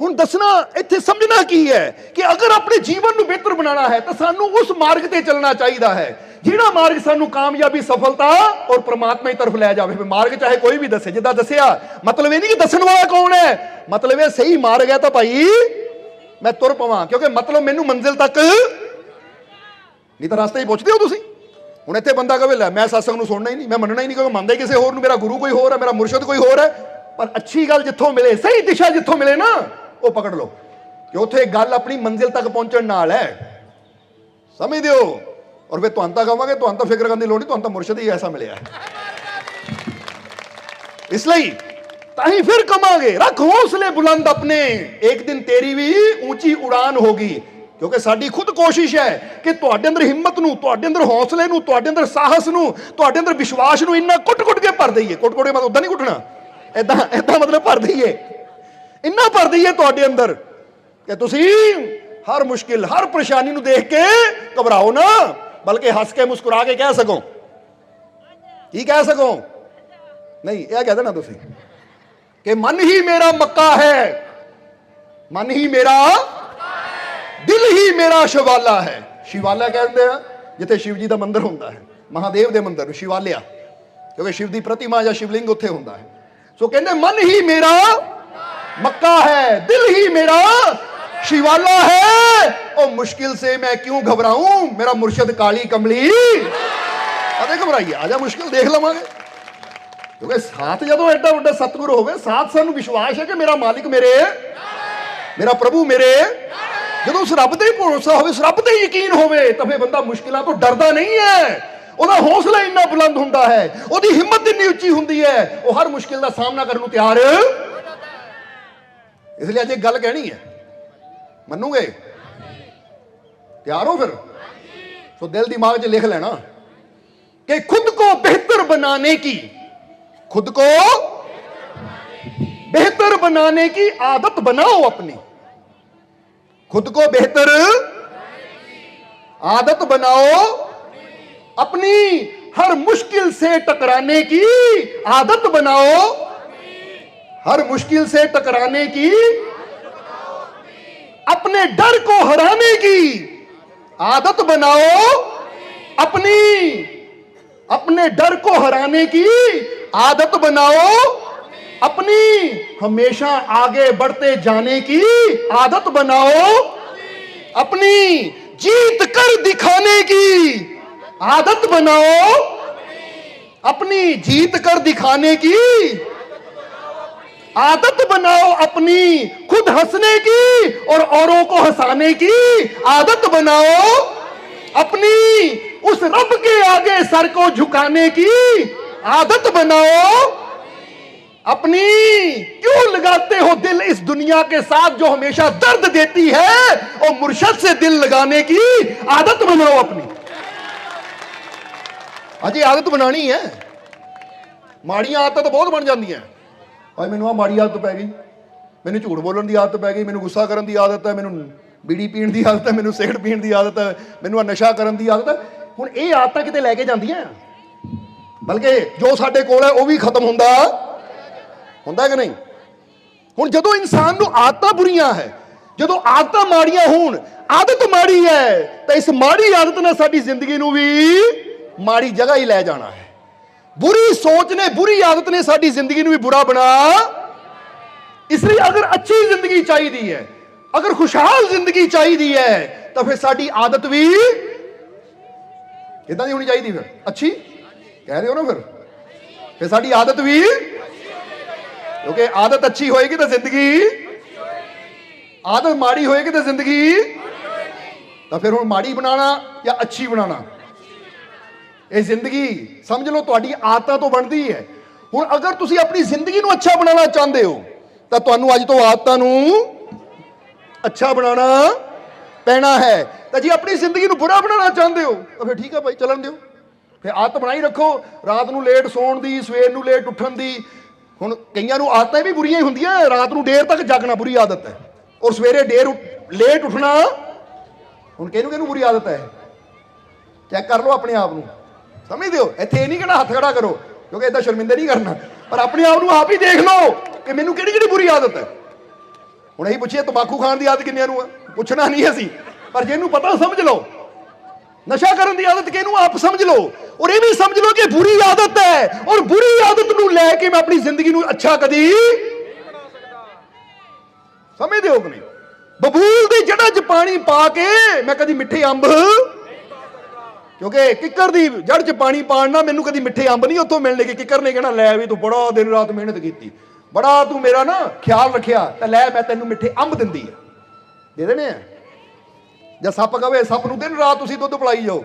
ਹੁਣ ਦੱਸਣਾ, ਇੱਥੇ ਸਮਝਣਾ ਕੀ ਹੈ ਕਿ ਅਗਰ ਆਪਣੇ ਜੀਵਨ ਨੂੰ ਬਿਹਤਰ ਬਣਾਉਣਾ ਹੈ, ਤਾਂ ਸਾਨੂੰ ਉਸ ਮਾਰਗ ਤੇ ਚੱਲਣਾ ਚਾਹੀਦਾ ਹੈ, ਜਿਹੜਾ ਮਾਰਗ ਸਾਨੂੰ ਕਾਮਯਾਬੀ, ਸਫਲਤਾ ਔਰ ਪ੍ਰਮਾਤਮਾ ਦੀ ਤਰਫ ਲੈ ਜਾਵੇ। ਮਾਰਗ ਚਾਹੇ ਕੋਈ ਵੀ ਦੱਸੇ, ਜਿੱਦਾਂ ਦੱਸਿਆ, ਮਤਲਬ ਇਹ ਨਹੀਂ ਕਿ ਦੱਸਣ ਵਾਲਾ ਕੌਣ ਹੈ? ਮਤਲਬ ਇਹ ਸਹੀ ਮਾਰਗ ਹੈ ਤਾਂ ਭਾਈ ਮੈਂ ਤੁਰ ਪਵਾਂ, ਕਿਉਂਕਿ ਮਤਲਬ ਮੈਨੂੰ ਮੰਜ਼ਿਲ ਤੱਕ ਨਹੀਂ ਤਾਂ ਰਸਤੇ ਹੀ ਪੁੱਛਦੇ ਹੋ ਤੁਸੀਂ। ਹੁਣ ਇੱਥੇ ਬੰਦਾ ਕਹੇ, ਲੈ ਮੈਂ ਸਤਸੰਗ ਨੂੰ ਸੁਣਨਾ ਹੀ ਨਹੀਂ, ਮੈਂ ਮੰਨਣਾ ਹੀ ਨਹੀਂ, ਕਿਉਂਕਿ ਮੰਨਦਾ ਹੀ ਕਿਸੇ ਹੋਰ ਨੂੰ, ਮੇਰਾ ਗੁਰੂ ਕੋਈ ਹੋਰ ਹੈ, ਮੇਰਾ ਮੁਰਸ਼ਿਦ ਕੋਈ ਹੋਰ ਹੈ। ਪਰ ਅੱਛੀ ਗੱਲ ਜਿੱਥੋਂ ਮਿਲੇ, ਸਹੀ ਦਿਸ਼ਾ ਜਿੱਥੋਂ ਮਿਲੇ ਨਾ ਉਹ ਪਕੜ ਲਓ। ਕਿ ਉੱਥੇ ਗੱਲ ਆਪਣੀ ਮੰਜ਼ਿਲ ਤੱਕ ਪਹੁੰਚਣ ਨਾਲ ਹੈ। ਸਮਝਦੇ ਹੋ ਔਰ ਫਿਰ ਤੁਹਾਨੂੰ ਤਾਂ ਕਹਾਂਗੇ, ਤੁਹਾਨੂੰ ਤਾਂ ਫਿਕਰ ਕਰਨ ਦੀ ਲੋੜ ਨਹੀਂ, ਤੁਹਾਨੂੰ ਤਾਂ ਮੁਰਸ਼ਦ ਹੀ ਐਸਾ ਮਿਲਿਆ ਇਸ ਲਈ ਤਾਂ ਹੀ ਫਿਰ ਕਮਾਂਗੇ ਰੱਖ ਹੌਸਲੇ ਬੁਲੰਦ ਆਪਣੇ। ਇੱਕ ਦਿਨ ਤੇਰੀ ਵੀ ਉੱਚੀ ਉਡਾਨ ਹੋਗੀ ਕਿਉਂਕਿ ਸਾਡੀ ਖੁਦ ਕੋਸ਼ਿਸ਼ ਹੈ ਕਿ ਤੁਹਾਡੇ ਅੰਦਰ ਹਿੰਮਤ ਨੂੰ, ਤੁਹਾਡੇ ਅੰਦਰ ਹੌਸਲੇ ਨੂੰ, ਤੁਹਾਡੇ ਅੰਦਰ ਸਾਹਸ ਨੂੰ, ਤੁਹਾਡੇ ਅੰਦਰ ਵਿਸ਼ਵਾਸ ਨੂੰ ਇੰਨਾ ਕੁੱਟ-ਕੁੱਟ ਕੇ ਭਰ ਦਈਏ। ਕੁੱਟ-ਕੁੱਟ ਕੇ ਮਤਲਬ ਉਦਾਂ ਨਹੀਂ ਕੁੱਟਣਾ। ਐਦਾਂ ਐਦਾਂ ਮਤਲਬ ਭਰ ਦਈਏ। ਇੰਨਾ ਭਰ ਦਈਏ ਤੁਹਾਡੇ ਅੰਦਰ ਕਿ ਤੁਸੀਂ ਹਰ ਮੁਸ਼ਕਿਲ, ਹਰ ਪਰੇਸ਼ਾਨੀ ਨੂੰ ਦੇਖ ਕੇ ਘਬਰਾਓ ਨਾ, ਬਲਕਿ ਹੱਸ ਕੇ ਮੁਸਕਰਾ ਕੇ ਕਹਿ ਸਕੋ। ਕੀ ਕਹਿ ਸਕੋ? ਨਹੀਂ, ਇਹ ਕਹਿ ਦੇਣਾ ਤੁਸੀਂ ਕਿ ਮਨ ਹੀ ਮੇਰਾ ਮੱਕਾ ਹੈ, ਮਨ ਹੀ ਮੇਰਾ ਦਿਲ ਹੀ ਮੇਰਾ ਸ਼ਿਵਾਲਾ ਹੈ। ਸ਼ਿਵਾਲਾ ਕਹਿੰਦੇ ਆ? ਜਿੱਥੇ ਸ਼ਿਵ ਜੀ ਦਾ ਮੰਦਿਰ ਹੁੰਦਾ ਹੈ, ਮਹਾਦੇਵ ਦੇ ਮੰਦਿਰ ਨੂੰ ਸ਼ਿਵਾਲਿਆ। ਕਿਉਂਕਿ ਸ਼ਿਵ ਦੀ ਪ੍ਰਤਿਮਾ ਜਾਂ ਸ਼ਿਵਲਿੰਗ ਉੱਥੇ ਹੁੰਦਾ ਹੈ। ਸੋ ਕਹਿੰਦੇ ਮਨ ਹੀ ਮੇਰਾ ਮੱਕਾ ਹੈ ਦਿਲ ਹੀ ਮੇਰਾ शिवाला है और मुश्किल से मैं क्यों घबराऊं मेरा मुर्शद काली कमली ਅਦੇ ਘਬਰਾਈਏ ਆ ਜਾ ਮੁਸ਼ਕਿਲ ਦੇਖ ਲਵਾਂਗੇ ਕਿਉਂਕਿ ਸਾਥ ਜਦੋਂ ਐਡਾ ਵੱਡਾ ਸਤਿਗੁਰ ਹੋਵੇ ਸਾਥ ਸਾਨੂੰ ਵਿਸ਼ਵਾਸ ਹੈ ਕਿ ਮੇਰਾ ਮਾਲਿਕ ਮੇਰੇ ਮੇਰਾ ਪ੍ਰਭੂ ਮੇਰੇ ਜਦੋਂ ਉਸ ਰੱਬ ਤੇ ਹੀ ਭਰੋਸਾ ਹੋਵੇ ਉਸ ਰੱਬ ਤੇ ਹੀ ਯਕੀਨ ਹੋਵੇ ਤਾਂ ਫਿਰ ਬੰਦਾ ਮੁਸ਼ਕਿਲਾਂ ਤੋਂ ਡਰਦਾ ਨਹੀਂ ਹੈ ਉਹਦਾ ਹੌਸਲਾ ਇੰਨਾ ਬੁਲੰਦ ਹੁੰਦਾ ਹੈ ਉਹਦੀ ਹਿੰਮਤ ਇੰਨੀ ਉੱਚੀ ਹੁੰਦੀ ਹੈ ਉਹ ਹਰ ਮੁਸ਼ਕਿਲ ਦਾ ਸਾਹਮਣਾ ਕਰਨ ਨੂੰ ਤਿਆਰ ਇਸ ਲਈ ਅੱਜ ਇੱਕ ਗੱਲ ਕਹਿਣੀ ਹੈ ਮੰਨੂਗੇ ਤਿਆਰ ਹੋ ਫਿਰ ਸੋ ਦਿਲ ਦਿਮਾਗ 'ਚ ਲਿਖ ਲੈਣਾ कि खुद को बेहतर बनाने की खुद को बेहतर बनाने की आदत बनाओ अपनी खुद को बेहतर आदत बनाओ अपनी हर मुश्किल से टकराने की आदत बनाओ हर मुश्किल से टकराने की, अपने डर को हराने की आदत बनाओ अपनी। अपने डर को हराने की आदत बनाओ अपनी। हमेशा आगे बढ़ते जाने की आदत बनाओ अपनी। जीत कर दिखाने की आदत बनाओ अपनी। जीत कर दिखाने की आदत बनाओ अपनी, खुद हंसने की और औरों को हंसाने की आदत बनाओ अपनी, उस रब के आगे सर को झुकाने की आदत बनाओ अपनी। क्यों लगाते हो दिल इस दुनिया के साथ जो हमेशा दर्द देती है और मुर्शद से दिल लगाने की आदत बनाओ अपनी? हाँ अजय आदत बनानी है। माड़ियाँ आदत तो बहुत बन जाती हैं। ਅੱਜ ਮੈਨੂੰ ਆ ਮਾੜੀ ਆਦਤ ਪੈ ਗਈ। ਮੈਨੂੰ ਝੂਠ ਬੋਲਣ ਦੀ ਆਦਤ ਪੈ ਗਈ, ਮੈਨੂੰ ਗੁੱਸਾ ਕਰਨ ਦੀ ਆਦਤ ਹੈ, ਮੈਨੂੰ ਬੀੜੀ ਪੀਣ ਦੀ ਆਦਤ ਹੈ, ਮੈਨੂੰ ਸਿਗਰਟ ਪੀਣ ਦੀ ਆਦਤ ਹੈ, ਮੈਨੂੰ ਆ ਨਸ਼ਾ ਕਰਨ ਦੀ ਆਦਤ ਹੈ। ਹੁਣ ਇਹ ਆਦਤਾਂ ਕਿਤੇ ਲੈ ਕੇ ਜਾਂਦੀਆਂ? ਬਲਕਿ ਜੋ ਸਾਡੇ ਕੋਲ ਹੈ, ਉਹ ਵੀ ਖਤਮ ਹੁੰਦਾ। ਹੁੰਦਾ ਕਿ ਨਹੀਂ? ਹੁਣ ਜਦੋਂ ਇਨਸਾਨ ਨੂੰ ਆਦਤਾਂ ਬੁਰੀਆਂ ਹੈ, ਜਦੋਂ ਆਦਤਾਂ ਮਾੜੀਆਂ ਹੋਣ, ਆਦਤ ਮਾੜੀ ਹੈ, ਤਾਂ ਇਸ ਮਾੜੀ ਆਦਤ ਨੇ ਸਾਡੀ ਜ਼ਿੰਦਗੀ ਨੂੰ ਵੀ ਮਾੜੀ ਜਗ੍ਹਾ ਹੀ ਲੈ ਜਾਣਾ ਹੈ। ਬੁਰੀ ਸੋਚ ਨੇ, ਬੁਰੀ ਆਦਤ ਨੇ ਸਾਡੀ ਜ਼ਿੰਦਗੀ ਨੂੰ ਵੀ ਬੁਰਾ ਬਣਾ। ਇਸ ਲਈ ਅਗਰ ਅੱਛੀ ਜ਼ਿੰਦਗੀ ਚਾਹੀਦੀ ਹੈ, ਅਗਰ ਖੁਸ਼ਹਾਲ ਜ਼ਿੰਦਗੀ ਚਾਹੀਦੀ ਹੈ, ਤਾਂ ਫਿਰ ਸਾਡੀ ਆਦਤ ਵੀ ਇਦਾਂ ਦੀ ਹੋਣੀ ਚਾਹੀਦੀ ਫਿਰ? ਅੱਛੀ? ਕਹਿ ਰਹੇ ਹੋ ਨਾ ਫਿਰ। ਫਿਰ ਸਾਡੀ ਆਦਤ ਵੀ ਕਿਉਂਕਿ ਆਦਤ ਅੱਛੀ ਹੋਏਗੀ ਤਾਂ ਜ਼ਿੰਦਗੀ ਆਦਤ ਮਾੜੀ ਹੋਏਗੀ ਤਾਂ ਜ਼ਿੰਦਗੀ ਤਾਂ ਫਿਰ ਹੁਣ ਮਾੜੀ ਬਣਾਉਣਾ ਜਾਂ ਅੱਛੀ ਬਣਾਉਣਾ? ਇਹ ਜ਼ਿੰਦਗੀ ਸਮਝ ਲਓ ਤੁਹਾਡੀ ਆਦਤਾਂ ਤੋਂ ਬਣਦੀ ਹੈ। ਹੁਣ ਅਗਰ ਤੁਸੀਂ ਆਪਣੀ ਜ਼ਿੰਦਗੀ ਨੂੰ ਅੱਛਾ ਬਣਾਉਣਾ ਚਾਹੁੰਦੇ ਹੋ, ਤਾਂ ਤੁਹਾਨੂੰ ਅੱਜ ਤੋਂ ਆਦਤਾਂ ਨੂੰ ਅੱਛਾ ਬਣਾਉਣਾ ਪੈਣਾ ਹੈ। ਤਾਂ ਜੇ ਆਪਣੀ ਜ਼ਿੰਦਗੀ ਨੂੰ ਬੁਰਾ ਬਣਾਉਣਾ ਚਾਹੁੰਦੇ ਹੋ, ਤਾਂ ਫਿਰ ਠੀਕ ਹੈ ਭਾਈ, ਚੱਲਣ ਦਿਓ। ਫਿਰ ਆਦਤ ਬਣਾਈ ਰੱਖੋ। ਰਾਤ ਨੂੰ ਲੇਟ ਸੌਣ ਦੀ, ਸਵੇਰ ਨੂੰ ਲੇਟ ਉੱਠਣ ਦੀ। ਹੁਣ ਕਈਆਂ ਨੂੰ ਆਦਤਾਂ ਵੀ ਬੁਰੀਆਂ ਹੀ ਹੁੰਦੀਆਂ, ਰਾਤ ਨੂੰ ਡੇਰ ਤੱਕ ਜਾਗਣਾ ਬੁਰੀ ਆਦਤ ਹੈ। ਔਰ ਸਵੇਰੇ ਦੇਰ ਲੇਟ ਉੱਠਣਾ ਹੁਣ ਕਿਹਨੂੰ ਕਿਹਨੂੰ ਬੁਰੀ ਆਦਤ ਹੈ? ਚੈੱਕ ਕਰ ਲਓ ਆਪਣੇ ਆਪ ਨੂੰ। ਸਮਝਦੇ ਹੋ ਇੱਥੇ ਨਹੀਂ ਕਹਿਣਾ ਹੱਥ ਖੜਾ ਕਰੋ, ਕਿਉਂਕਿ ਇਦਾਂ ਸ਼ਰਮਿੰਦਾ ਨਹੀਂ ਕਰਨਾ। ਪਰ ਆਪਣੇ ਆਪ ਨੂੰ ਆਪ ਹੀ ਦੇਖ ਲਓ ਕਿ ਮੈਨੂੰ ਕਿਹੜੀ ਕਿਹੜੀ ਬੁਰੀ ਆਦਤ ਹੈ। ਹੁਣ ਅਸੀਂ ਪੁੱਛੀਏ, ਤੰਬਾਕੂ ਖਾਣ ਦੀ ਆਦਤ ਕਿੰਨਿਆਂ ਨੂੰ ਆ? ਪੁੱਛਣਾ ਨਹੀਂ ਅਸੀਂ, ਪਰ ਜਿਹਨੂੰ ਪਤਾ ਸਮਝ ਲਓ। ਨਸ਼ਾ ਕਰਨ ਦੀ ਆਦਤ ਕਿਹਨੂੰ ਆਪ ਸਮਝ ਲਓ। ਔਰ ਇਹ ਵੀ ਸਮਝ ਲਓ ਕਿ ਬੁਰੀ ਆਦਤ ਹੈ। ਔਰ ਬੁਰੀ ਆਦਤ ਨੂੰ ਲੈ ਕੇ ਮੈਂ ਆਪਣੀ ਜ਼ਿੰਦਗੀ ਨੂੰ ਅੱਛਾ ਕਦੀ ਸਮਝਦੇ ਹੋ ਕਿ ਨਹੀਂ? ਬਬੂਲ ਦੀ ਜੜ੍ਹਾਂ 'ਚ ਪਾਣੀ ਪਾ ਕੇ ਮੈਂ ਕਦੀ ਮਿੱਠੇ ਅੰਬ ਕਿਉਂਕਿ ਕਿੱਕਰ ਦੀ ਜੜ 'ਚ ਪਾਣੀ ਪਾਣ ਮੈਨੂੰ ਕਦੀ ਮਿੱਠੇ ਅੰਬ ਨਹੀਂ ਉੱਥੋਂ ਮਿਲਣੇ ਕਿ ਕਿੱਕਰ ਨੇ ਕਹਿਣਾ, ਲੈ ਵੀ ਤੂੰ ਬੜਾ ਦਿਨ ਰਾਤ ਮਿਹਨਤ ਕੀਤੀ। ਬੜਾ ਤੂੰ ਮੇਰਾ ਨਾ ਖਿਆਲ ਰੱਖਿਆ, ਤਾਂ ਲੈ ਮੈਂ ਤੈਨੂੰ ਮਿੱਠੇ ਅੰਬ ਦਿੰਦੀ ਆ। ਦੇ ਦੇਣੇ ਆ? ਜਾਂ ਸੱਪ ਕਵੇ, ਸੱਪ ਨੂੰ ਦਿਨ ਰਾਤ ਤੁਸੀਂ ਦੁੱਧ ਪਲਾਈ ਜਾਓ।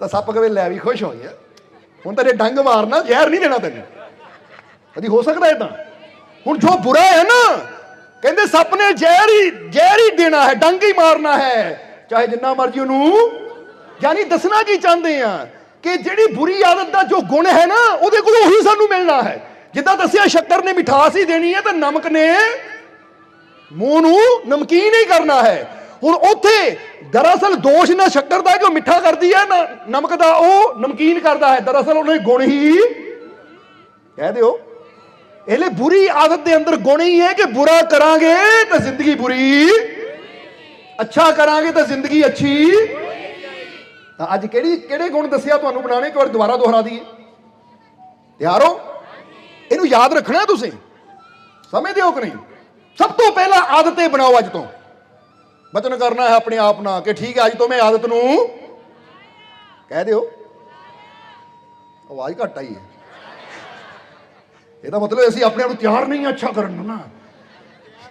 ਤਾਂ ਸੱਪ ਕਵੇ, ਲੈ ਵੀ ਖੁਸ਼ ਹੋ ਗਿਆ ਹੁਣ ਤੇਰੇ ਡੰਗ ਮਾਰਨਾ, ਜ਼ਹਿਰ ਨਹੀਂ ਦੇਣਾ ਤੈਨੂੰ। ਕਦੀ ਹੋ ਸਕਦਾ ਇਹ ਤਾਂ? ਹੁਣ ਜੋ ਬੁਰਾ ਹੈ ਨਾ, ਕਹਿੰਦੇ ਸੱਪ ਨੇ ਜ਼ਹਿਰ ਹੀ ਜ਼ਹਿਰ ਹੀ ਦੇਣਾ ਹੈ, ਡੰਗ ਹੀ ਮਾਰਨਾ ਹੈ। ਚਾਹੇ ਜਿੰਨਾ ਮਰਜ਼ੀ ਉਹਨੂੰ ਯਾਨੀ ਦੱਸਣਾ ਕੀ ਚਾਹੁੰਦੇ ਆ ਕਿ ਜਿਹੜੀ ਬੁਰੀ ਆਦਤ ਦਾ ਜੋ ਗੁਣ ਹੈ ਨਾ, ਉਹਦੇ ਕੋਲ ਉਹੀ ਸਾਨੂੰ ਮਿਲਣਾ ਹੈ। ਜਿੱਦਾਂ ਦੱਸਿਆ, ਸ਼ੱਕਰ ਨੇ ਮਿਠਾਸ ਹੀ ਦੇਣੀ ਹੈ ਤਾਂ ਨਮਕ ਨੇ ਮੂੰਹ ਨੂੰ ਨਮਕੀਨ ਹੀ ਕਰਨਾ ਹੈ। ਹੁਣ ਉੱਥੇ ਦਰਅਸਲ ਦੋਸ਼ ਨਾ ਸ਼ੱਕਰ ਦਾ ਜੋ ਮਿੱਠਾ ਕਰਦੀ ਹੈ ਨਾ, ਨਮਕ ਦਾ, ਉਹ ਨਮਕੀਨ ਕਰਦਾ ਹੈ। ਦਰਅਸਲ ਉਹਨੇ ਗੁਣ ਹੀ ਕਹਿ ਦਿਓ। ਇਹਲੇ ਬੁਰੀ ਆਦਤ ਦੇ ਅੰਦਰ ਗੁਣ ਹੀ ਹੈ ਕਿ ਬੁਰਾ ਕਰਾਂਗੇ ਤਾਂ ਜ਼ਿੰਦਗੀ ਬੁਰੀ, ਅੱਛਾ ਕਰਾਂਗੇ ਤਾਂ ਜ਼ਿੰਦਗੀ ਅੱਛੀ। ਤਾਂ ਅੱਜ ਕਿਹੜੀ, ਕਿਹੜੇ ਗੁਣ ਦੱਸਿਆ ਤੁਹਾਨੂੰ ਬਣਾਣੇ ਇੱਕ ਵਾਰ ਦੁਬਾਰਾ ਦੁਹਰਾ ਦਈਏ। ਤਿਆਰ ਹੋ? ਇਹਨੂੰ ਯਾਦ ਰੱਖਣਾ ਤੁਸੀਂ। ਸਮਝਦੇ ਹੋ ਕਿ ਨਹੀਂ? ਸਭ ਤੋਂ ਪਹਿਲਾਂ ਆਦਤੇ ਬਣਾਓ ਅੱਜ ਤੋਂ। ਬਚਨ ਕਰਨਾ ਹੈ ਆਪਣੇ ਆਪ ਨਾਲ ਕਿ ਠੀਕ ਹੈ, ਅੱਜ ਤੋਂ ਮੈਂ ਆਦਤ ਨੂੰ ਕਹਿ ਦਿਓ। ਆਵਾਜ਼ ਘੱਟ ਆਈ ਹੈ। ਇਹਦਾ ਮਤਲਬ ਅਸੀਂ ਆਪਣੇ ਆਪ ਨੂੰ ਤਿਆਰ ਨਹੀਂ ਅੱਛਾ ਕਰਨ ਨੂੰ ਨਾ।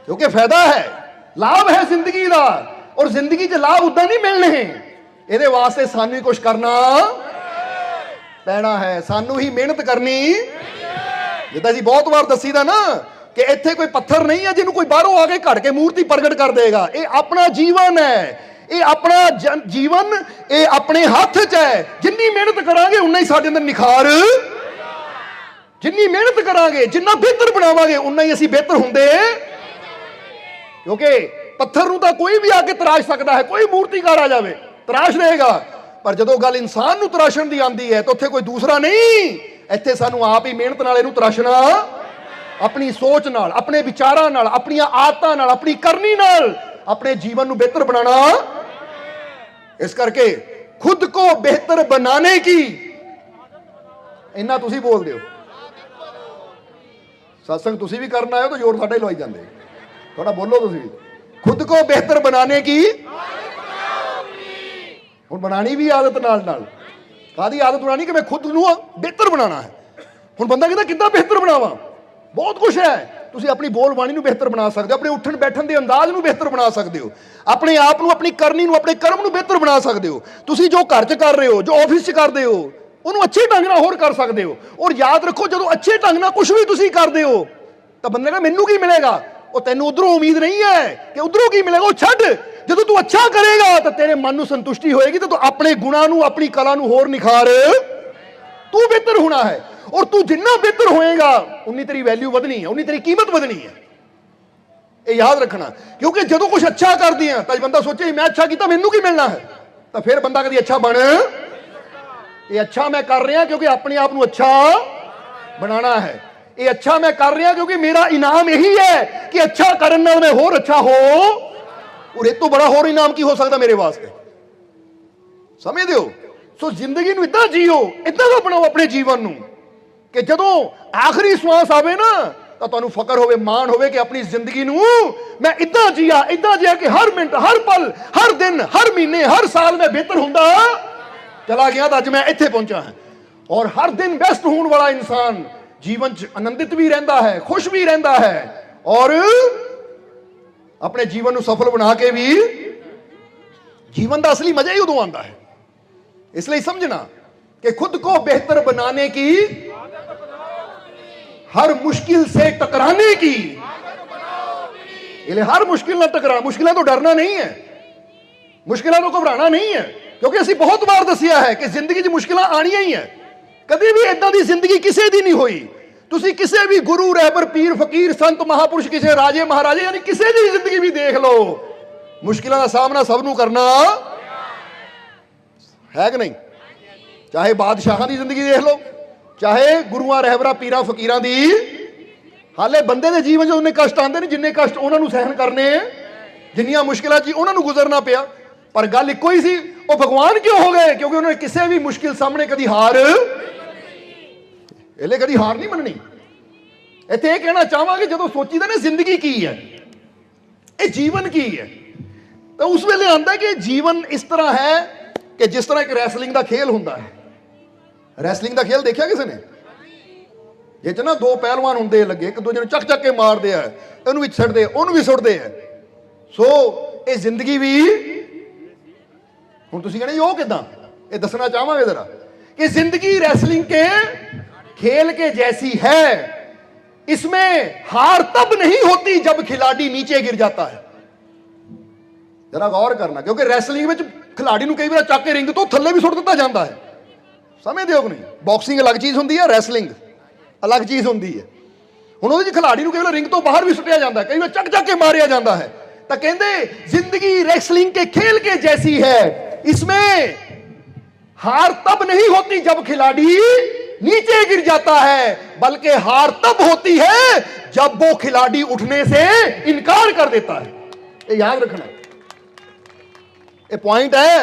ਕਿਉਂਕਿ ਫਾਇਦਾ ਹੈ। ਲਾਭ ਹੈ ਜ਼ਿੰਦਗੀ ਦਾ। ਔਰ ਜ਼ਿੰਦਗੀ 'ਚ ਲਾਭ ਉਦਾਂ ਨਹੀਂ ਮਿਲਣੇ। ਇਹਦੇ ਵਾਸਤੇ ਸਾਨੂੰ ਹੀ ਕੁਝ ਕਰਨਾ ਪੈਣਾ ਹੈ। ਸਾਨੂੰ ਹੀ ਮਿਹਨਤ ਕਰਨੀ। ਜਿੱਦਾਂ ਜੀ ਬਹੁਤ ਵਾਰ ਦੱਸੀਦਾ ਨਾ ਕਿ ਇੱਥੇ ਕੋਈ ਪੱਥਰ ਨਹੀਂ ਹੈ ਜਿਹਨੂੰ ਕੋਈ ਬਾਹਰੋਂ ਆ ਕੇ ਘੜ ਕੇ ਮੂਰਤੀ ਪ੍ਰਗਟ ਕਰ ਦੇਗਾ। ਇਹ ਆਪਣਾ ਜੀਵਨ ਹੈ। ਇਹ ਆਪਣਾ ਜੀਵਨ ਇਹ ਆਪਣੇ ਹੱਥ 'ਚ ਹੈ। ਜਿੰਨੀ ਮਿਹਨਤ ਕਰਾਂਗੇ, ਉਨਾ ਹੀ ਸਾਡੇ ਅੰਦਰ ਨਿਖਾਰ। ਜਿੰਨੀ ਮਿਹਨਤ ਕਰਾਂਗੇ, ਜਿੰਨਾ ਬਿਹਤਰ ਬਣਾਵਾਂਗੇ, ਉਨਾ ਹੀ ਅਸੀਂ ਬਿਹਤਰ ਹੁੰਦੇ। ਕਿਉਂਕਿ ਪੱਥਰ ਨੂੰ ਤਾਂ ਕੋਈ ਵੀ ਆ ਕੇ ਤਰਾਸ਼ ਸਕਦਾ ਹੈ, ਕੋਈ ਮੂਰਤੀਕਾਰ ਆ ਜਾਵੇ। ਤਰਾਸ਼ ਰਹੇਗਾ। ਪਰ ਜਦੋਂ ਗੱਲ ਇਨਸਾਨ ਨੂੰ ਤਰਾਸ਼ਣ ਦੀ ਆਂਦੀ ਹੈ, ਤਾਂ ਉੱਥੇ ਕੋਈ ਦੂਸਰਾ ਨਹੀਂ। ਇੱਥੇ ਸਾਨੂੰ ਆਪ ਹੀ ਮਿਹਨਤ ਨਾਲ ਇਹਨੂੰ ਤਰਾਸ਼ਣਾ, ਆਪਣੀ ਸੋਚ ਨਾਲ, ਆਪਣੇ ਵਿਚਾਰਾਂ ਨਾਲ, ਆਪਣੀਆਂ ਆਦਤਾਂ ਨਾਲ, ਆਪਣੀ ਕਰਨੀ ਨਾਲ ਆਪਣੇ ਜੀਵਨ ਨੂੰ ਬਿਹਤਰ ਬਣਾਉਣਾ। ਇਸ ਕਰਕੇ ਖੁਦ ਕੋ ਬਿਹਤਰ ਬਣਾਉਣੇ ਕੀ? ਇੰਨਾ ਤੁਸੀਂ ਬੋਲਦੇ ਹੋ। ਸਤਸੰਗ ਤੁਸੀਂ ਵੀ ਕਰਨ ਆਏ ਤਾਂ ਜ਼ੋਰ ਸਾਡੇ ਲਵਾਈ ਜਾਂਦੇ। ਥੋੜਾ ਬੋਲੋ ਤੁਸੀਂ ਖੁਦ ਕੋ ਬਿਹਤਰ ਬਣਾਉਣੇ ਕੀ? ਬਣਾਣੀ ਵੀ ਆਦਤ ਨਾਲ ਨਾਲ। ਕਾਦੀ ਆਦਤ ਬਣਾਣੀ? ਕਿ ਮੈਂ ਖੁਦ ਨੂੰ ਬਿਹਤਰ ਬਣਾਉਣਾ ਹੈ। ਹੁਣ ਬੰਦਾ ਕਹਿੰਦਾ, ਕਿੱਦਾਂ ਬਿਹਤਰ ਬਣਾਵਾਂ? ਬਹੁਤ ਕੁਝ ਹੈ। ਤੁਸੀਂ ਆਪਣੀ ਬੋਲ ਬਾਣੀ ਨੂੰ ਬਿਹਤਰ ਬਣਾ ਸਕਦੇ ਹੋ, ਆਪਣੇ ਉੱਠਣ ਬੈਠਣ ਦੇ ਅੰਦਾਜ਼ ਨੂੰ ਬਿਹਤਰ ਬਣਾ ਸਕਦੇ ਹੋ, ਆਪਣੇ ਆਪ ਨੂੰ, ਆਪਣੀ ਕਰਨੀ ਨੂੰ, ਆਪਣੇ ਕਰਮ ਨੂੰ ਬਿਹਤਰ ਬਣਾ ਸਕਦੇ ਹੋ। ਤੁਸੀਂ ਜੋ ਘਰ 'ਚ ਕਰ ਰਹੇ ਹੋ, ਜੋ ਆਫਿਸ 'ਚ ਕਰਦੇ ਹੋ, ਉਹਨੂੰ ਅੱਛੇ ਢੰਗ ਨਾਲ ਹੋਰ ਕਰ ਸਕਦੇ ਹੋ। ਔਰ ਯਾਦ ਰੱਖੋ, ਜਦੋਂ ਅੱਛੇ ਢੰਗ ਨਾਲ ਕੁਝ ਵੀ ਤੁਸੀਂ ਕਰਦੇ ਹੋ, ਤਾਂ ਬੰਦੇ ਕਹਿੰਦਾ, ਮੈਨੂੰ ਕੀ ਮਿਲੇਗਾ? ਉਹ ਤੈਨੂੰ ਉਧਰੋਂ ਉਮੀਦ ਨਹੀਂ ਹੈ ਕਿ ਉਧਰੋਂ ਕੀ ਮਿਲੇਗਾ, ਉਹ ਛੱਡ। ਜਦੋਂ ਤੂੰ ਅੱਛਾ ਕਰੇਗਾ, ਤਾਂ ਤੇਰੇ ਮਨ ਨੂੰ ਸੰਤੁਸ਼ਟੀ ਹੋਏਗੀ, ਤਾਂ ਤੂੰ ਆਪਣੇ ਗੁਣਾਂ ਨੂੰ, ਆਪਣੀ ਕਲਾ ਨੂੰ ਹੋਰ ਨਿਖਾਰ। ਤੂੰ ਬਿਹਤਰ ਹੋਣਾ ਹੈ, ਔਰ ਤੂੰ ਜਿੰਨਾ ਬਿਹਤਰ ਹੋਏਗਾ, ਉਨੀ ਤੇਰੀ ਵੈਲਿਊ ਵਧਣੀ ਹੈ, ਉਨੀ ਤੇਰੀ ਕੀਮਤ ਵਧਣੀ ਹੈ। ਇਹ ਯਾਦ ਰੱਖਣਾ, ਕਿਉਂਕਿ ਜਦੋਂ ਕੁਝ ਅੱਛਾ ਕਰਦੀ ਆ, ਤਾਂ ਬੰਦਾ ਸੋਚੇ ਮੈਂ ਅੱਛਾ ਕੀਤਾ, ਮੈਨੂੰ ਕੀ ਮਿਲਣਾ ਹੈ? ਤਾਂ ਫਿਰ ਬੰਦਾ ਕਦੀ ਅੱਛਾ ਬਣ ਇਹ ਅੱਛਾ ਮੈਂ ਕਰ ਰਿਹਾ ਕਿਉਂਕਿ ਆਪਣੇ ਆਪ ਨੂੰ ਅੱਛਾ ਬਣਾਉਣਾ ਹੈ। ਇਹ ਅੱਛਾ ਮੈਂ ਕਰ ਰਿਹਾ ਕਿਉਂਕਿ ਮੇਰਾ ਇਨਾਮ ਇਹੀ ਹੈ ਕਿ ਅੱਛਾ ਕਰਨ ਨਾਲ ਮੈਂ ਹੋਰ ਅੱਛਾ ਹੋ ਔਰ ਇਹ ਤੋਂ ਬੜਾ ਹੋਰ ਇਨਾਮ ਕੀ ਹੋ ਸਕਦਾ ਮੇਰੇ ਵਾਸਤੇ? ਸਮਝਦੇ ਹੋ? ਸੋ ਜ਼ਿੰਦਗੀ ਨੂੰ ਇਦਾਂ ਜੀਓ, ਇਦਾਂ ਬਣਾਓ ਆਪਣੇ ਜੀਵਨ ਨੂੰ ਕਿ ਜਦੋਂ ਆਖਰੀ ਸਵਾਸ ਆਵੇ ਨਾ, ਤਾਂ ਤੁਹਾਨੂੰ ਫਕਰ ਹੋਵੇ, ਮਾਣ ਹੋਵੇ ਕਿ ਆਪਣੀ ਜ਼ਿੰਦਗੀ ਨੂੰ ਮੈਂ ਇਦਾਂ ਜੀਆ ਇਦਾਂ ਜੀਆ ਕਿ ਹਰ ਮਿੰਟ, ਹਰ ਪਲ, ਹਰ ਦਿਨ, ਹਰ ਮਹੀਨੇ, ਹਰ ਸਾਲ ਮੈਂ ਬਿਹਤਰ ਹੁੰਦਾ। ਚਲਾ ਗਿਆ ਤਾਂ ਅੱਜ ਮੈਂ ਇੱਥੇ ਪਹੁੰਚਾ ਹਾਂ। ਔਰ ਹਰ ਦਿਨ ਬੈਸਟ ਹੋਣ ਵਾਲਾ ਇਨਸਾਨ ਜੀਵਨ 'ਚ ਆਨੰਦਿਤ ਵੀ ਰਹਿੰਦਾ ਹੈ, ਖੁਸ਼ ਵੀ ਰਹਿੰਦਾ ਹੈ। ਔਰ ਆਪਣੇ ਜੀਵਨ ਨੂੰ ਸਫਲ ਬਣਾ ਕੇ ਵੀ जीवन का असली मजा ही उदो आता है इसलिए समझना कि खुद को बेहतर बनाने की हर मुश्किल से टकराने की इसलिए हर मुश्किल ना टकरा मुश्किलें तो डरना नहीं है मुश्किलें तो घबराना नहीं है क्योंकि ਅਸੀਂ ਬਹੁਤ ਵਾਰ ਦੱਸਿਆ ਹੈ ਕਿ ਜ਼ਿੰਦਗੀ 'ਚ ਮੁਸ਼ਕਿਲਾਂ ਆਣੀਆਂ ਹੀ ਹੈ ਕਦੀ ਵੀ ਇਦਾਂ ਦੀ ਜ਼ਿੰਦਗੀ ਕਿਸੇ ਦੀ ਨਹੀਂ ਹੋਈ ਤੁਸੀਂ ਕਿਸੇ ਵੀ ਗੁਰੂ, ਰਹਿਬਰ, ਪੀਰ, ਫਕੀਰ, ਸੰਤ, ਮਹਾਪੁਰਸ਼, ਕਿਸੇ ਰਾਜੇ, ਮਹਾਰਾਜੇ, ਯਾਨੀ ਕਿਸੇ ਦੀ ਜ਼ਿੰਦਗੀ ਵੀ ਦੇਖ ਲਓ। ਮੁਸ਼ਕਿਲਾਂ ਦਾ ਸਾਹਮਣਾ ਸਭ ਨੂੰ ਕਰਨਾ ਹੈ ਕਿ ਨਹੀਂ? ਚਾਹੇ ਬਾਦਸ਼ਾਹਾਂ ਦੀ ਜ਼ਿੰਦਗੀ ਦੇਖ ਲਓ, ਚਾਹੇ ਗੁਰੂਆਂ, ਰਹਿਬਰਾਂ, ਪੀਰਾਂ, ਫਕੀਰਾਂ ਦੀ। ਹਾਲੇ ਬੰਦੇ ਦੇ ਜੀਵਨ 'ਚ ਉਹਨੇ ਕਸ਼ਟ ਆਉਂਦੇ ਨੇ ਜਿੰਨੇ ਕਸ਼ਟ ਉਹਨਾਂ ਨੂੰ ਸਹਿਣ ਕਰਨੇ ਜਿੰਨੀਆਂ ਮੁਸ਼ਕਿਲਾਂ ਚ ਉਹਨਾਂ ਨੂੰ ਗੁਜ਼ਰਨਾ ਪਿਆ। ਪਰ ਗੱਲ ਇੱਕੋ ਹੀ ਸੀ, ਉਹ ਭਗਵਾਨ ਕਿਉਂ ਹੋ ਗਏ? ਕਿਉਂਕਿ ਉਹਨਾਂ ਨੇ ਕਿਸੇ ਵੀ ਮੁਸ਼ਕਿਲ ਸਾਹਮਣੇ ਕਦੀ ਹਾਰ ਇਹਲੇ ਕਦੀ ਹਾਰ ਨਹੀਂ ਮੰਨਣੀ। ਇੱਥੇ ਇਹ ਕਹਿਣਾ ਚਾਹਾਂਗੇ, ਜਦੋਂ ਸੋਚੀਦਾ ਨਾ ਜ਼ਿੰਦਗੀ ਕੀ ਹੈ? ਇਹ ਜੀਵਨ ਕੀ ਹੈ? ਤਾਂ ਉਸ ਵੇਲੇ ਆਂਦਾ ਕਿ ਜੀਵਨ ਇਸ ਤਰ੍ਹਾਂ ਹੈ ਕਿ ਜਿਸ ਤਰ੍ਹਾਂ ਇੱਕ ਰੈਸਲਿੰਗ ਦਾ ਖੇਲ ਹੁੰਦਾ ਹੈ। ਰੈਸਲਿੰਗ ਦਾ ਖੇਲ ਦੇਖਿਆ ਕਿਸੇ ਨੇ? ਇਹ ਚ ਨਾ ਦੋ ਪਹਿਲਵਾਨ ਹੁੰਦੇ ਲੱਗੇ, ਇੱਕ ਦੂਜੇ ਨੂੰ ਚੱਕ ਚੱਕ ਕੇ ਮਾਰਦੇ ਆ, ਇਹਨੂੰ ਵੀ ਛੱਡਦੇ, ਉਹਨੂੰ ਵੀ ਸੁੱਟਦੇ ਆ। ਸੋ, ਇਹ ਜ਼ਿੰਦਗੀ ਵੀ ਹੁਣ ਤੁਸੀਂ ਕਹਿੰਦੇ ਉਹ ਕਿਦਾਂ? ਇਹ ਦੱਸਣਾ ਚਾਹਾਂਗੇ ਜ਼ਰਾ ਕਿ ਜ਼ਿੰਦਗੀ ਰੈਸਲਿੰਗ ਕੇ खेल के जैसी है इसमें हार तब नहीं होती जब खिलाड़ी नीचे गिर जाता है ਜਰਾ ਗੌਰ ਕਰਨਾ ਕਿਉਂਕਿ ਰੈਸਲਿੰਗ ਵਿੱਚ ਖਿਲਾੜੀ ਨੂੰ ਕਈ ਵਾਰ ਚੱਕ ਕੇ ਰਿੰਗ ਤੋਂ ਥੱਲੇ ਵੀ ਸੁੱਟ ਦਿੱਤਾ ਜਾਂਦਾ ਹੈ ਸਮਝਦੇ ਹੋ ਕਿ ਨਹੀਂ ਬਾਕਸਿੰਗ ਅਲੱਗ ਚੀਜ਼ ਹੁੰਦੀ ਹੈ ਰੈਸਲਿੰਗ ਅਲੱਗ ਚੀਜ਼ ਹੁੰਦੀ ਹੈ ਹੁਣ ਉਹਦੇ ਚ ਖਿਲਾੜੀ ਨੂੰ ਕਈ ਵਾਰ ਰਿੰਗ ਤੋਂ ਬਾਹਰ ਵੀ ਸੁੱਟਿਆ ਜਾਂਦਾ ਹੈ ਕਈ ਵਾਰ ਚੱਕ ਚੱਕ ਕੇ ਮਾਰਿਆ ਜਾਂਦਾ ਹੈ ਤਾਂ ਕਹਿੰਦੇ ਜ਼ਿੰਦਗੀ ਰੈਸਲਿੰਗ के खेल के जैसी है इसमें हार तब नहीं होती जब खिलाड़ी नीचे गिर जाता है बल्कि हार तब होती है जब वो खिलाड़ी उठने से इनकार कर देता है ये याद रखना ਇਹ ਪੁਆਇੰਟ ਹੈ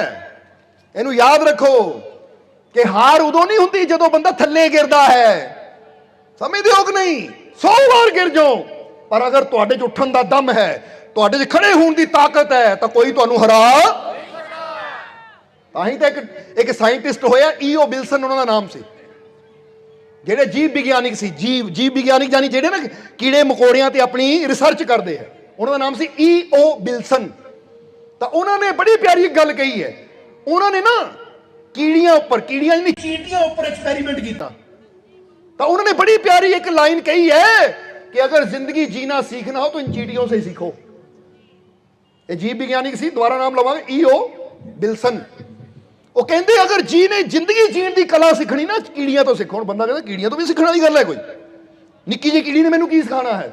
ਇਹਨੂੰ ਯਾਦ ਰੱਖੋ ਕਿ ਹਾਰ ਉਦੋਂ ਨਹੀਂ ਹੁੰਦੀ ਜਦੋਂ ਬੰਦਾ ਥੱਲੇ ਗਿਰਦਾ ਹੈ ਸਮਝਦੇ ਹੋ ਕਿ ਨਹੀਂ 100 ਵਾਰ ਗਿਰ ਜਾਓ ਪਰ ਅਗਰ ਤੁਹਾਡੇ 'ਚ ਉੱਠਣ ਦਾ ਦਮ ਹੈ ਤੁਹਾਡੇ 'ਚ ਖੜੇ ਹੋਣ ਦੀ ਤਾਕਤ ਹੈ ਤਾਂ ਕੋਈ ਤੁਹਾਨੂੰ ਹਰਾ ਤਾਂ ਹੀ ਤਾਂ ਇੱਕ ਇੱਕ ਸਾਇੰਟਿਸਟ ਹੋਇਆ ਈਓ ਬਿਲਸਨ ਉਹਨਾਂ ਦਾ ਨਾਮ ਸੀ ਜਿਹੜੇ ਜੀਵ ਵਿਗਿਆਨਿਕ ਸੀ ਜੀਵ ਜੀਵ ਵਿਗਿਆਨਿਕ ਜਾਨੀ ਜਿਹੜੇ ਨਾ ਕੀੜੇ ਮਕੌੜਿਆਂ ਤੇ ਆਪਣੀ ਰਿਸਰਚ ਕਰਦੇ ਆ ਉਹਨਾਂ ਦਾ ਨਾਮ ਸੀ ਈਓ ਬਿਲਸਨ ਤਾਂ ਉਹਨਾਂ ਨੇ ਬੜੀ ਪਿਆਰੀ ਇੱਕ ਗੱਲ ਕਹੀ ਹੈ ਉਹਨਾਂ ਨੇ ਨਾ ਕੀੜੀਆਂ ਉੱਪਰ ਕੀੜੀਆਂ ਨਹੀਂ ਚੀਟੀਆਂ ਉੱਪਰ ਐਕਸਪੈਰੀਮੈਂਟ ਕੀਤਾ ਤਾਂ ਉਹਨਾਂ ਨੇ ਬੜੀ ਪਿਆਰੀ ਇੱਕ ਲਾਈਨ ਕਹੀ ਹੈ ਕਿ ਅਗਰ ਜ਼ਿੰਦਗੀ जीना सीखना हो तो इन चीटियों से सीखो ਇਹ ਜੀਵ ਵਿਗਿਆਨਿਕ ਸੀ ਦੁਬਾਰਾ ਨਾਮ ਲਵਾਂਗੇ ਈਓ ਬਿਲਸਨ ਉਹ ਕਹਿੰਦੇ ਅਗਰ ਜੀ ਨੇ ਜ਼ਿੰਦਗੀ ਜੀਣ ਦੀ ਕਲਾ ਸਿੱਖਣੀ ਨਾ, ਕੀੜੀਆਂ ਤੋਂ ਸਿੱਖੋ। ਹੁਣ ਬੰਦਾ ਕਹਿੰਦਾ ਕੀੜੀਆਂ ਤੋਂ ਵੀ ਸਿੱਖਣ ਵਾਲੀ ਗੱਲ ਹੈ ਕੋਈ। ਨਿੱਕੀ ਜਿਹੀ ਕੀੜੀ ਨੇ ਮੈਨੂੰ ਕੀ ਸਿਖਾਣਾ ਹੈ?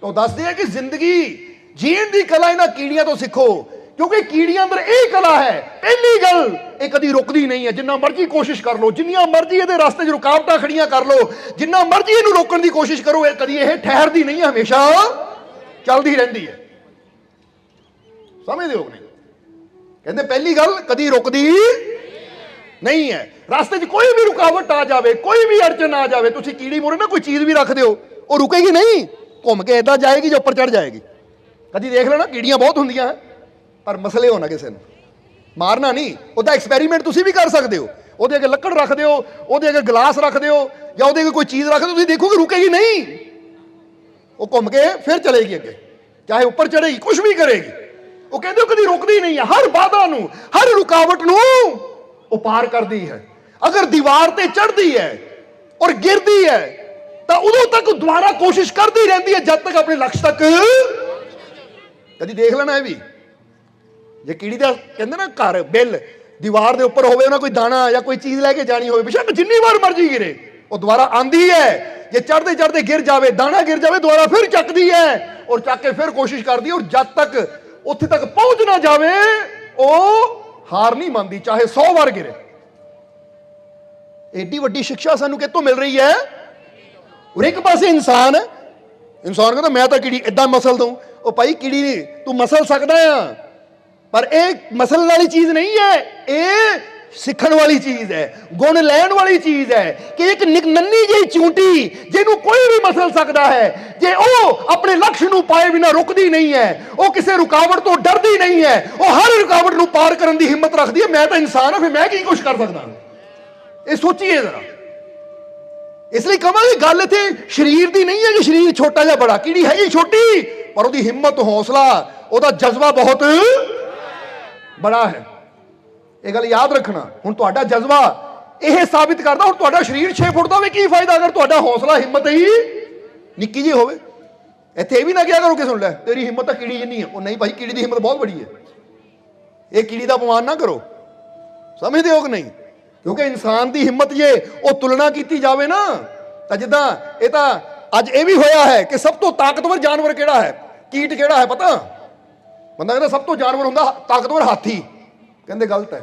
ਤਾਂ ਉਹ ਦੱਸਦੇ ਆ ਕਿ ਜ਼ਿੰਦਗੀ ਜੀਣ ਦੀ ਕਲਾ ਇਹਨਾਂ ਕੀੜੀਆਂ ਤੋਂ ਸਿੱਖੋ, ਕਿਉਂਕਿ ਕੀੜੀਆਂ ਅੰਦਰ ਇਹ ਕਲਾ ਹੈ, ਪਹਿਲੀ ਗੱਲ ਇਹ ਕਦੀ ਰੁਕਦੀ ਨਹੀਂ ਹੈ। ਜਿੰਨਾ ਮਰਜ਼ੀ ਕੋਸ਼ਿਸ਼ ਕਰ ਲਓ, ਜਿੰਨੀਆਂ ਮਰਜ਼ੀ ਇਹਦੇ ਰਸਤੇ 'ਚ ਰੁਕਾਵਟਾਂ ਖੜੀਆਂ ਕਰ ਲਓ, ਜਿੰਨਾ ਮਰਜ਼ੀ ਇਹਨੂੰ ਰੋਕਣ ਦੀ ਕੋਸ਼ਿਸ਼ ਕਰੋ, ਇਹ ਕਦੀ ਇਹ ਠਹਿਰਦੀ ਨਹੀਂ ਹੈ ਹਮੇਸ਼ਾ ਚੱਲਦੀ ਰਹਿੰਦੀ ਹੈ। ਸਮਝਦੇ ਹੋ ਨਹੀਂ? ਕਹਿੰਦੇ ਪਹਿਲੀ ਗੱਲ, ਕਦੀ ਰੁਕਦੀ ਨਹੀਂ ਹੈ। ਰਸਤੇ 'ਚ ਕੋਈ ਵੀ ਰੁਕਾਵਟ ਆ ਜਾਵੇ, ਕੋਈ ਵੀ ਅੜਚਨ ਆ ਜਾਵੇ, ਤੁਸੀਂ ਕੀੜੀ ਮੋਰੇ ਨਾ ਕੋਈ ਚੀਜ਼ ਵੀ ਰੱਖ ਦਿਓ, ਉਹ ਰੁਕੇਗੀ ਨਹੀਂ। ਘੁੰਮ ਕੇ ਇਦਾਂ ਜਾਏਗੀ ਜੋ ਉੱਪਰ ਚੜ ਜਾਏਗੀ। ਕਦੀ ਦੇਖ ਲੈਣਾ, ਕੀੜੀਆਂ ਬਹੁਤ ਹੁੰਦੀਆਂ ਹੈ, ਪਰ ਮਸਲੇ ਹੋਣਾ ਕਿਸੇ ਨੂੰ। ਮਾਰਨਾ ਨਹੀਂ, ਉਹਦਾ ਐਕਸਪੈਰੀਮੈਂਟ ਤੁਸੀਂ ਵੀ ਕਰ ਸਕਦੇ ਹੋ। ਉਹਦੇ ਅੱਗੇ ਲੱਕੜ ਰੱਖ ਦਿਓ, ਉਹਦੇ ਅੱਗੇ ਗਲਾਸ ਰੱਖ ਦਿਓ, ਜਾਂ ਉਹਦੇ ਅੱਗੇ ਕੋਈ ਚੀਜ਼ ਰੱਖ ਦਿਓ, ਤੁਸੀਂ ਦੇਖੋਗੇ ਰੁਕੇਗੀ ਨਹੀਂ। ਉਹ ਘੁੰਮ ਕੇ ਫਿਰ ਚਲੇਗੀ ਅੱਗੇ, ਚਾਹੇ ਉੱਪਰ ਚੜੇਗੀ ਕੁਝ ਵੀ ਕਰੇਗੀ। ਉਹ ਕਹਿੰਦੇ ਉਹ ਕਦੀ ਰੁਕਦੀ ਨਹੀਂ ਹੈ, ਹਰ ਬਾਧਾ ਨੂੰ, ਹਰ ਰੁਕਾਵਟ ਨੂੰ ਉਹ ਪਾਰ ਕਰਦੀ ਹੈ। ਅਗਰ ਦੀਵਾਰ ਤੇ ਚੜਦੀ ਹੈ ਔਰ ਗਿਰਦੀ ਹੈ, ਤਾਂ ਉਦੋਂ ਤੱਕ ਦੁਬਾਰਾ ਕੋਸ਼ਿਸ਼ ਕਰਦੀ ਰਹਿੰਦੀ ਹੈ, ਜਦ ਤੱਕ ਆਪਣੇ ਲਕਸ਼ ਤੱਕ ਕਦੀ ਦੇਖ ਲੈਣਾ ਇਹ ਵੀ। ਜੇ ਕੀੜੀ ਦਾ ਕਹਿੰਦੇ ਨਾ ਘਰ, ਬਿੱਲ ਦੀਵਾਰ ਦੇ ਉੱਪਰ ਹੋਵੇ, ਉਹਨਾਂ ਕੋਈ ਦਾਣਾ ਜਾਂ ਕੋਈ ਚੀਜ਼ ਲੈ ਕੇ ਜਾਣੀ ਹੋਵੇ, ਬੇਸ਼ੱਕ ਜਿੰਨੀ ਵਾਰ ਮਰਜ਼ੀ ਗਿਰੇ, ਉਹ ਦੁਬਾਰਾ ਆਂਦੀ ਹੈ। ਜੇ ਚੜਦੇ ਚੜਦੇ ਗਿਰ ਜਾਵੇ, ਦਾਣਾ ਗਿਰ ਜਾਵੇ, ਦੁਬਾਰਾ ਫਿਰ ਚੱਕਦੀ ਹੈ ਔਰ ਚੱਕ ਕੇ ਫਿਰ ਕੋਸ਼ਿਸ਼ ਕਰਦੀ ਹੈ, ਔਰ ਜਦ ਤੱਕ ਉੱਥੇ ਤੱਕ ਪਹੁੰਚ ਨਾ ਜਾਵੇ, ਉਹ ਹਾਰ ਨਹੀਂ ਮੰਨਦੀ, ਚਾਹੇ 100 ਵਾਰ ਗਿਰੇ। ਏਡੀ ਵੱਡੀ ਸਿੱਖਿਆ ਸਾਨੂੰ ਕਿੱਥੋਂ ਮਿਲ ਰਹੀ ਹੈ? ਔਰ ਇੱਕ ਪਾਸੇ ਇਨਸਾਨ ਇਨਸਾਨ ਕਹਿੰਦਾ, ਮੈਂ ਤਾਂ ਕਿੜੀ ਇਦਾਂ ਮਸਲ ਦਊਂ। ਉਹ ਭਾਈ, ਕਿੜੀ ਨਹੀਂ, ਤੂੰ ਮਸਲ ਸਕਦਾ ਆ। ਪਰ ਇਹ ਮਸਲ ਵਾਲੀ ਚੀਜ਼ ਨਹੀਂ ਹੈ। ਇਹ ਸਿੱਖਣ ਵਾਲੀ ਚੀਜ਼ ਹੈ, ਗੁਣ ਲੈਣ ਵਾਲੀ ਚੀਜ਼ ਹੈ, ਕਿ ਇੱਕ ਨਿਕ- ਨੰਨੀ ਜਿਹੀ ਚੂੰਟੀ ਜਿਹਨੂੰ ਕੋਈ ਵੀ ਮਸਲ ਸਕਦਾ ਹੈ, ਜੇ ਉਹ ਆਪਣੇ ਲਕਸ਼ ਨੂੰ ਪਾਏ ਬਿਨਾ ਰੁਕਦੀ ਨਹੀਂ ਹੈ, ਉਹ ਕਿਸੇ ਰੁਕਾਵਟ ਤੋਂ ਡਰਦੀ ਨਹੀਂ ਹੈ, ਉਹ ਹਰ ਰੁਕਾਵਟ ਨੂੰ ਪਾਰ ਕਰਨ ਦੀ ਹਿੰਮਤ ਰੱਖਦੀ ਹੈ, ਮੈਂ ਤਾਂ ਇਨਸਾਨ ਹਾਂ, ਫਿਰ ਮੈਂ ਕੀ ਕੁਝ ਕਰ ਸਕਦਾ ਇਹ ਸੋਚੀਏ ਜ਼ਰਾ। ਇਸ ਲਈ ਕਹਾਂਗੇ ਗੱਲ ਇੱਥੇ ਸਰੀਰ ਦੀ ਨਹੀਂ ਹੈ ਕਿ ਸਰੀਰ ਛੋਟਾ ਜਾਂ ਬੜਾ, ਕਿਹੜੀ ਹੈਗੀ ਛੋਟੀ? ਪਰ ਉਹਦੀ ਹਿੰਮਤ, ਹੌਸਲਾ, ਉਹਦਾ ਜਜ਼ਬਾ ਬਹੁਤ ਬੜਾ ਹੈ। ਇਹ ਗੱਲ ਯਾਦ ਰੱਖਣਾ। ਹੁਣ ਤੁਹਾਡਾ ਜਜ਼ਬਾ ਇਹ ਸਾਬਿਤ ਕਰਦਾ, ਹੁਣ ਤੁਹਾਡਾ ਸਰੀਰ 6 ਫੁੱਟ ਦਾ ਹੋਵੇ, ਕੀ ਫਾਇਦਾ ਅਗਰ ਤੁਹਾਡਾ ਹੌਸਲਾ, ਹਿੰਮਤ ਹੀ ਨਿੱਕੀ ਜਿਹੀ ਹੋਵੇ? ਇੱਥੇ ਇਹ ਵੀ ਨਾ ਕਿਹਾ ਕਰੋ ਕਿ ਸੁਣ ਲੈ, ਤੇਰੀ ਹਿੰਮਤ ਤਾਂ ਕੀੜੀ ਜਿੰਨੀ ਹੈ ਉਹ ਨਹੀਂ ਭਾਈ, ਕੀੜੀ ਦੀ ਹਿੰਮਤ ਬਹੁਤ ਬੜੀ ਹੈ। ਇਹ ਕੀੜੀ ਦਾ ਅਪਮਾਨ ਨਾ ਕਰੋ। ਸਮਝਦੇ ਹੋ ਕਿ ਨਹੀਂ? ਕਿਉਂਕਿ ਇਨਸਾਨ ਦੀ ਹਿੰਮਤ ਜੇ ਉਹ ਤੁਲਨਾ ਕੀਤੀ ਜਾਵੇ ਨਾ, ਤਾਂ ਜਿੱਦਾਂ ਇਹ ਤਾਂ ਅੱਜ ਇਹ ਵੀ ਹੋਇਆ ਹੈ ਕਿ ਸਭ ਤੋਂ ਤਾਕਤਵਰ ਜਾਨਵਰ ਕਿਹੜਾ ਹੈ? ਕੀਟ ਕਿਹੜਾ ਹੈ ਪਤਾ? ਬੰਦਾ ਕਹਿੰਦਾ ਸਭ ਤੋਂ ਜਾਨਵਰ ਹੁੰਦਾ ਤਾਕਤਵਰ ਹਾਥੀ। ਕਹਿੰਦੇ ਗਲਤ ਹੈ।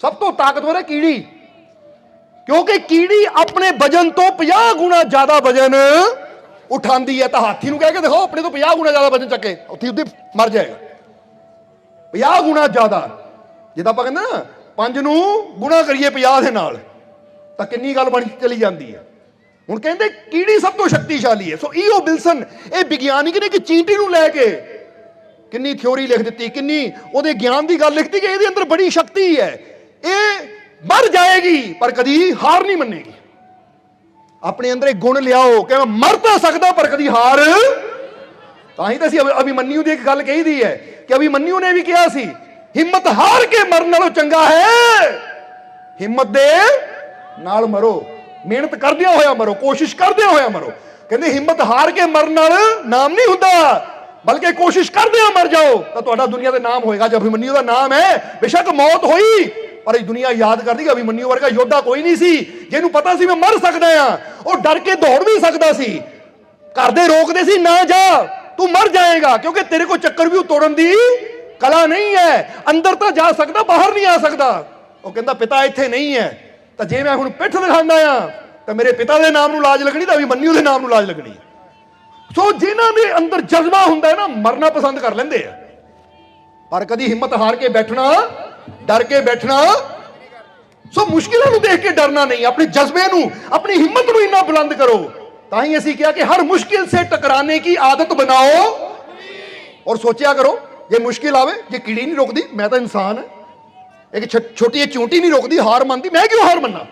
ਸਭ ਤੋਂ ਤਾਕਤਵਰ ਹੈ ਕੀੜੀ। ਕਿਉਂਕਿ ਕੀੜੀ ਆਪਣੇ ਵਜਨ ਤੋਂ 50 ਗੁਣਾ ਜ਼ਿਆਦਾ ਵਜਨ ਉਠਾਉਂਦੀ ਹੈ। ਤਾਂ ਹਾਥੀ ਨੂੰ ਕਹਿ ਕੇ ਦਿਖਾਓ, ਆਪਣੇ ਤੋਂ 50 ਗੁਣਾ ਜ਼ਿਆਦਾ ਵਜਨ ਚੱਕੇ। ਉੱਥੇ ਉੱਤੇ ਮਰ ਜਾਏਗਾ। 50 ਗੁਣਾ ਜ਼ਿਆਦਾ। ਜਿੱਦਾਂ ਆਪਾਂ ਕਹਿੰਦੇ ਨਾ, ਪੰਜ ਨੂੰ ਗੁਣਾ ਕਰੀਏ 50 ਦੇ ਨਾਲ, ਤਾਂ ਕਿੰਨੀ ਗੱਲ ਬਣ ਚਲੀ ਜਾਂਦੀ ਹੈ। ਹੁਣ ਕਹਿੰਦੇ ਕੀੜੀ ਸਭ ਤੋਂ ਸ਼ਕਤੀਸ਼ਾਲੀ ਹੈ। ਸੋ ਈਓ ਬਿਲਸਨ ਇਹ ਵਿਗਿਆਨਿਕ ਨੇ ਕਿ ਚੀਂਟੀ ਨੂੰ ਲੈ ਕੇ ਕਿੰਨੀ ਥਿਉਰੀ ਲਿਖ ਦਿੱਤੀ, ਕਿੰਨੀ ਉਹਦੇ ਗਿਆਨ ਦੀ ਗੱਲ ਲਿਖਤੀ ਕਿ ਇਹਦੇ ਅੰਦਰ ਬੜੀ ਸ਼ਕਤੀ ਹੈ। ਇਹ ਮਰ ਜਾਏਗੀ, ਪਰ ਕਦੀ ਹਾਰ ਨਹੀਂ ਮੰਨੇਗੀ। ਆਪਣੇ ਅੰਦਰ ਇਹ ਗੁਣ ਲਿਆਓ, ਕਿ ਮੈਂ ਮਰ ਤਾਂ ਸਕਦਾ, ਪਰ ਕਦੀ ਹਾਰ। ਤਾਂ ਹੀ ਤਾਂ ਅਸੀਂ ਅਭਿਮਨਿਊ ਦੀ ਇੱਕ ਗੱਲ ਕਹੀਦੀ ਹੈ ਕਿ ਅਭਿਮਨਿਊ ਨੇ ਵੀ ਕਿਹਾ ਸੀ, ਹਿੰਮਤ ਹਾਰ ਕੇ ਮਰਨ ਨਾਲੋਂ ਚੰਗਾ ਹੈ। ਹਿੰਮਤ ਦੇ ਨਾਲ ਮਰੋ। ਮਿਹਨਤ ਕਰਦਿਆਂ ਹੋਇਆ ਮਰੋ, ਕੋਸ਼ਿਸ਼ ਕਰਦਿਆਂ ਹੋਇਆ ਮਰੋ। ਕਹਿੰਦੇ ਹਿੰਮਤ ਹਾਰ ਕੇ ਮਰਨ ਨਾਲ ਨਾਮ ਨਹੀਂ ਹੁੰਦਾ। ਬਲਕਿ ਕੋਸ਼ਿਸ਼ ਕਰਦੇ ਕਰਦਿਆਂ ਮਰ ਜਾਓ, ਤਾਂ ਤੁਹਾਡਾ ਦੁਨੀਆ ਦੇ ਨਾਮ ਹੋਏਗਾ, ਜੇ ਅਭਿਮਨਿਊ ਦਾ ਨਾਮ ਹੈ, ਬੇਸ਼ੱਕ ਮੌਤ ਹੋਈ, ਪਰ ਇਹ ਦੁਨੀਆ ਯਾਦ ਕਰਦੀ ਅਭਿਮਨਿਊ ਵਰਗਾ ਯੋਧਾ ਕੋਈ ਨਹੀਂ ਸੀ, ਜਿਹਨੂੰ ਪਤਾ ਸੀ ਮੈਂ ਮਰ ਸਕਦਾ ਆ। ਉਹ ਡਰ ਕੇ ਦੌੜ ਵੀ ਸਕਦਾ ਸੀ। ਘਰ ਦੇ ਰੋਕਦੇ ਸੀ, ਨਾ ਜਾ, ਤੂੰ ਮਰ ਜਾਏਗਾ, ਕਿਉਂਕਿ ਤੇਰੇ ਕੋਲ ਚੱਕਰ ਵੀ ਤੋੜਨ ਦੀ ਕਲਾ ਨਹੀਂ ਹੈ। ਅੰਦਰ ਤਾਂ ਜਾ ਸਕਦਾ, ਬਾਹਰ ਨਹੀਂ ਆ ਸਕਦਾ। ਉਹ ਕਹਿੰਦਾ, ਪਿਤਾ ਇੱਥੇ ਨਹੀਂ ਹੈ। ਤਾਂ ਜੇ ਮੈਂ ਹੁਣ ਪਿੱਠ ਦਿਖਾਉਂਦਾ ਆ, ਤਾਂ ਮੇਰੇ ਪਿਤਾ ਦੇ ਨਾਮ ਨੂੰ ਲਾਜ ਲੱਗਣੀ, ਤਾਂ ਵੀ ਮੰਨਿਓ ਦੇ ਨਾਮ ਨੂੰ ਲਾਜ ਲੱਗਣੀ ਸੋ ਜਿਨ੍ਹਾਂ ਦੇ ਅੰਦਰ ਜਜ਼ਬਾ ਹੁੰਦਾ ਹੈ ਨਾ, ਮਰਨਾ ਪਸੰਦ ਕਰ ਲੈਂਦੇ ਆ। ਪਰ ਕਦੀ ਹਿੰਮਤ ਹਾਰ ਕੇ ਬੈਠਣਾ, ਡਰ ਕੇ ਬੈਠਣਾ, ਸੋ ਮੁਸ਼ਕਿਲਾਂ ਨੂੰ ਦੇਖ ਕੇ ਡਰਨਾ ਨਹੀਂ, ਆਪਣੇ ਜਜ਼ਬੇ ਨੂੰ, ਆਪਣੀ ਹਿੰਮਤ ਨੂੰ ਇੰਨਾ ਬੁਲੰਦ ਕਰੋ। ਤਾਂ ਹੀ ਅਸੀਂ ਕਿਹਾ ਕਿ ਹਰ ਮੁਸ਼ਕਿਲ ਸੇ ਟਕਰਾਨੇ ਕੀ ਆਦਤ ਬਣਾਓ। ਔਰ ਸੋਚਿਆ ਕਰੋ, ਜੇ ਮੁਸ਼ਕਿਲ ਆਵੇ, ਜੇ ਕੀੜੀ ਨਹੀਂ ਰੁਕਦੀ, ਮੈਂ ਤਾਂ ਇਨਸਾਨ ਹੈ। ਇੱਕ ਛੋਟੀ ਜਿਹੀ ਚੂੰਟੀ ਨਹੀਂ ਰੁਕਦੀ, ਹਾਰ ਮੰਨਦੀ, ਮੈਂ ਕਿਉਂ ਹਾਰ ਮੰਨਾਂ?